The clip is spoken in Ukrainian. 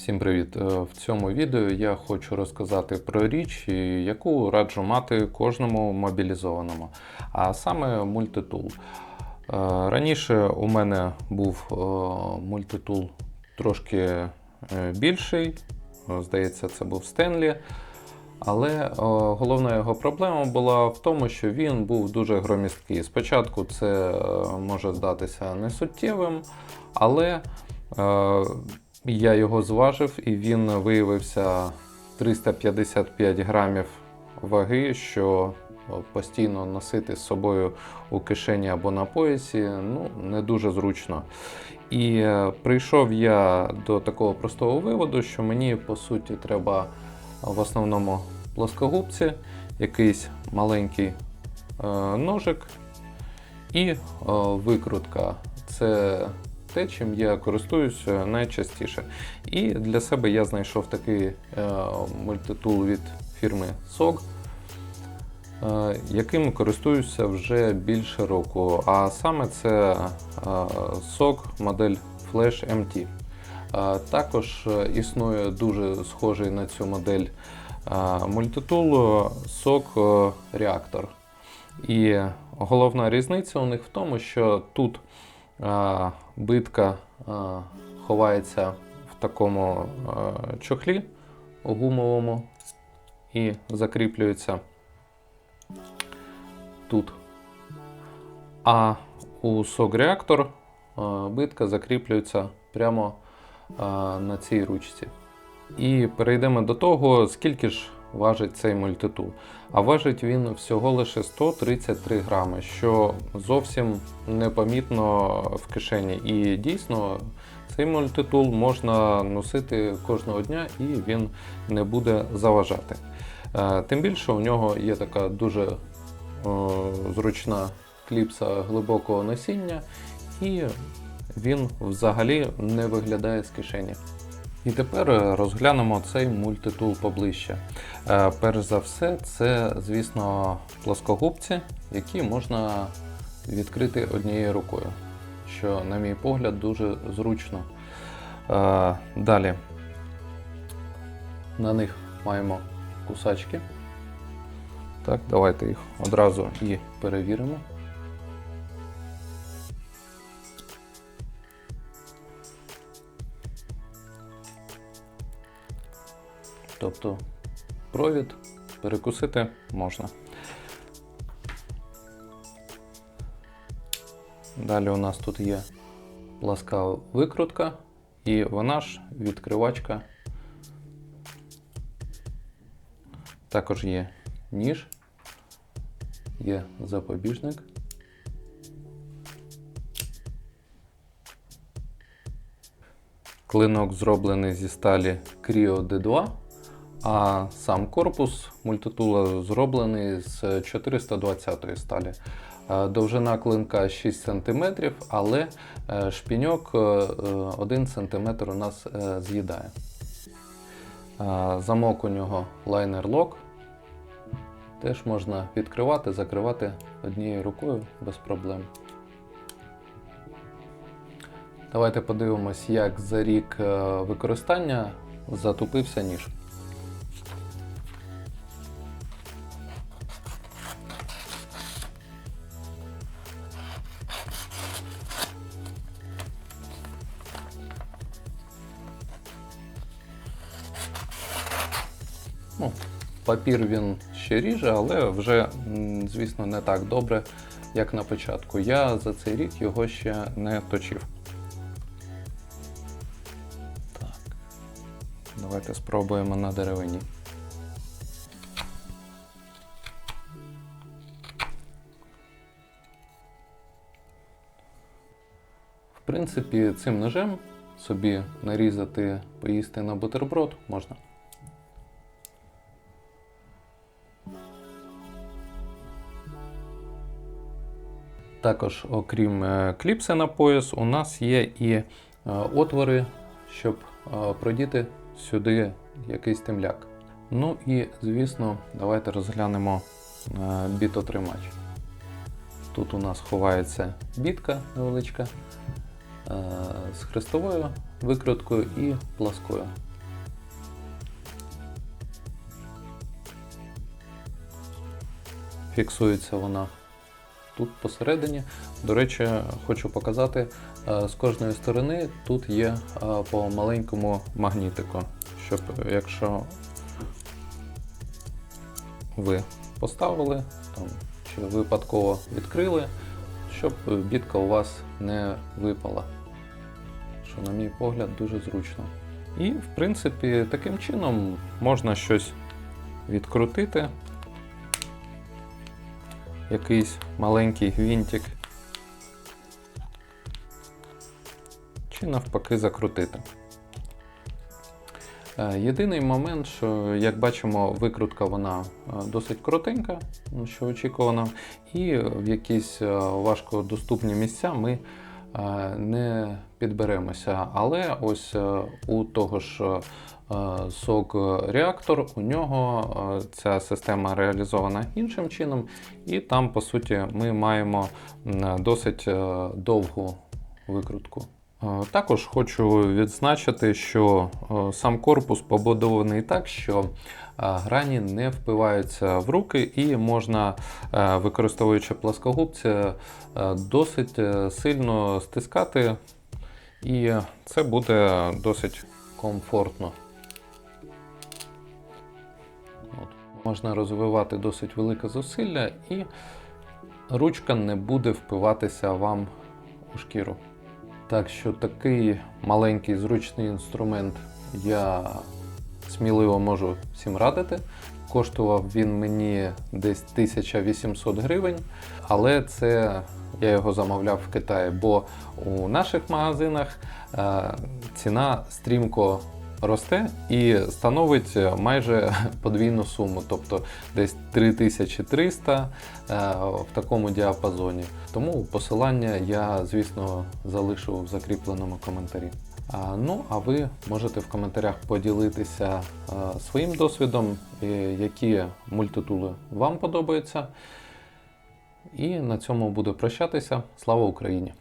Всім привіт! Е, В цьому відео я хочу розказати про річ, яку раджу мати кожному мобілізованому, а саме мультитул. Е, Раніше у мене був е, мультитул трошки більший, здається, це був Стенлі. Але головна його проблема була в тому, що він був дуже громісткий. Спочатку це може здатися несуттєвим, але я його зважив і він виявився 355 грамів ваги, що е, постійно носити з собою у кишені або на поясі ну, не дуже зручно. І е, прийшов я до такого простого виводу, що мені по суті треба в основному плоскогубці, якийсь маленький е, ножик і викрутка. Це те, чим я користуюся найчастіше. І для себе я знайшов такий е, мультитул від фірми SOG, е, яким користуюся вже більше року. А саме це е, SOG модель Flash MT. Е, Також е, існує дуже схожий на цю модель е, мультитул е, SOG е, Reactor. І головна різниця у них в тому, що тут е, битка ховається в такому чохлі гумовому і закріплюється тут. А у SOG реактор битка закріплюється прямо на цій ручці. І перейдемо до того, скільки ж важить цей мультитул. А важить він всього лише 133 грами, що зовсім непомітно в кишені. І дійсно цей мультитул можна носити кожного дня і він не буде заважати. Е, Тим більше у нього є така дуже е, зручна кліпса глибокого носіння, і він взагалі не виглядає з кишені. І тепер е, розглянемо цей мультитул поближче. Е, Перш за все, це, звісно, плоскогубці, які можна відкрити однією рукою, що, на мій погляд, дуже зручно. Е, Далі на них маємо кусачки. Так, давайте їх одразу і перевіримо. Тобто провід перекусити можна. Далі у нас тут є пласка викрутка, і вона ж відкривачка. Також є ніж, є запобіжник. Клинок зроблений зі сталі Creo D2, а сам корпус мультитула зроблений з 420 сталі. Е, Довжина клинка 6 см, але е, шпіньок е, е, 1 см у нас з'їдає. Замок у нього лайнер лок. Теж можна відкривати, закривати однією рукою без проблем. Давайте подивимось, як за рік використання затупився ніж. Папір він ще ріже, але вже, звісно, не так добре, як на початку. Я за цей рік його ще не точив. Так. Давайте спробуємо на деревині. В принципі, цим ножем собі нарізати, поїсти на бутерброд можна. Також, окрім е, кліпси на пояс, у нас є і е, отвори, щоб е, продіти сюди якийсь темляк. Ну і, звісно, давайте розглянемо бітотримач. Тут у нас ховається бітка невеличка з хрестовою викруткою і пласкою. Фіксується вона тут посередині. До речі, хочу показати, е, з кожної сторони тут є е, по маленькому магнітику, щоб е, якщо ви поставили там, чи випадково відкрили, щоб бітка у вас не випала. Що, на мій погляд, дуже зручно. І, в принципі, таким чином можна щось відкрутити. Якийсь маленький гвинтик. Чи навпаки закрутити. Е, Єдиний момент, що, як бачимо, викрутка вона е, досить коротенька, що очікувано, і в якісь е, важкодоступні місця ми не підберемося. Але ось у того ж е, сок реактор, у нього ця система реалізована іншим чином, і там, по суті, ми маємо досить е, довгу викрутку. Також хочу відзначити, що е, сам корпус побудований так, що е, грані не впиваються в руки, і можна, використовуючи плоскогубці, досить сильно стискати, і це буде досить комфортно. Можна розвивати досить велике зусилля, і ручка не буде впиватися вам у шкіру. Так що такий маленький зручний інструмент я сміливо можу всім радити. Коштував він мені десь 1800 гривень, але це я його замовляв в Китаї, бо у наших магазинах е, ціна стрімко росте і становить майже подвійну суму, тобто десь 3300 е, в такому діапазоні. Тому посилання я, звісно, залишу в закріпленому коментарі. Ну, а ви можете в коментарях поділитися е, своїм досвідом, е, які мультитули вам подобаються. І на цьому буду прощатися. Слава Україні!